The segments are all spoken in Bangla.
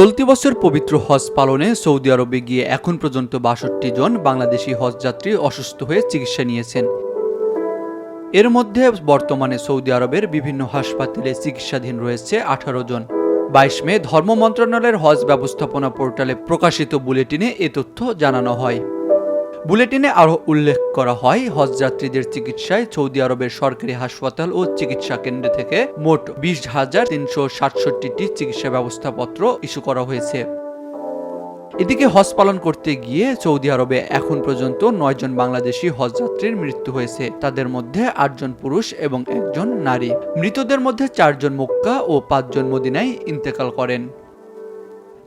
চলতি বছর পবিত্র হজ পালনে সৌদি আরবে গিয়ে এখন পর্যন্ত বাষট্টি জন বাংলাদেশি হজ যাত্রী অসুস্থ হয়ে চিকিৎসা নিয়েছেন। এর মধ্যে বর্তমানে সৌদি আরবের বিভিন্ন হাসপাতালে চিকিৎসাধীন রয়েছে আঠারো জন। বাইশ মে ধর্ম মন্ত্রণালয়ের হজ ব্যবস্থাপনা পোর্টালে প্রকাশিত বুলেটিনে এ তথ্য জানানো হয়। বুলেটিনে আরও উল্লেখ করা হয়, হজ যাত্রীদের চিকিৎসায় সৌদি আরবের সরকারি হাসপাতাল ও চিকিৎসা কেন্দ্র থেকে মোট বিশ হাজার তিনশো সাতষট্টিটি চিকিৎসা ব্যবস্থাপত্র ইস্যু করা হয়েছে। এদিকে হজ পালন করতে গিয়ে সৌদি আরবে এখন পর্যন্ত নয়জন বাংলাদেশি হজ যাত্রীর মৃত্যু হয়েছে। তাদের মধ্যে আটজন পুরুষ এবং একজন নারী। মৃতদের মধ্যে চারজন মক্কা ও পাঁচজন মদিনায় ইন্তেকাল করেন।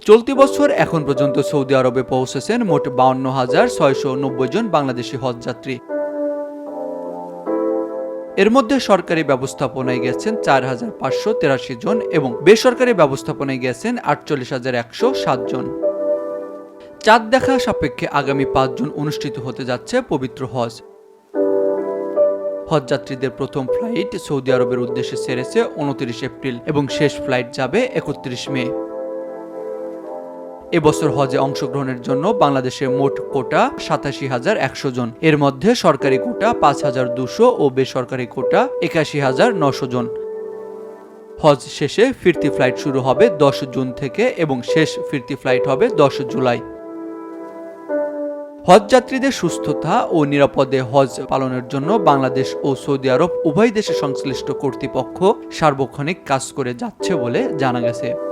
চলতি বছর এখন পর্যন্ত সৌদি আরবে পৌঁছেছেন মোট বাউন্ন হাজার ছয়শো নব্বই জন বাংলাদেশি হজযাত্রী। এর মধ্যে সরকারি ব্যবস্থাপনায় গেছেন চার হাজার পাঁচশো তেরাশি জন এবং বেসরকারি ব্যবস্থাপনায় গেছেন আটচল্লিশ হাজার একশো সাত জন। চাঁদ দেখা সাপেক্ষে আগামী পাঁচ জুন অনুষ্ঠিত হতে যাচ্ছে পবিত্র হজ। হজযাত্রীদের প্রথম ফ্লাইট সৌদি আরবের উদ্দেশ্যে ছেড়েছে উনত্রিশ এপ্রিল এবং শেষ ফ্লাইট যাবে একত্রিশ মে। এবছর হজে অংশগ্রহণের জন্য বাংলাদেশে মোট কোটা সাতাশি হাজার একশো জন। এর মধ্যে সরকারি কোটা পাঁচ হাজার দুশো ও বেসরকারি কোটা একাশি হাজার নশো জন। হজ শেষে ফিরতি ফ্লাইট শুরু হবে দশ জুন থেকে এবং শেষ ফিরতি ফ্লাইট হবে দশ জুলাই। হজ যাত্রীদের সুস্থতা ও নিরাপদে হজ পালনের জন্য বাংলাদেশ ও সৌদি আরব উভয় দেশে সংশ্লিষ্ট কর্তৃপক্ষ সার্বক্ষণিক কাজ করে যাচ্ছে বলে জানা গেছে।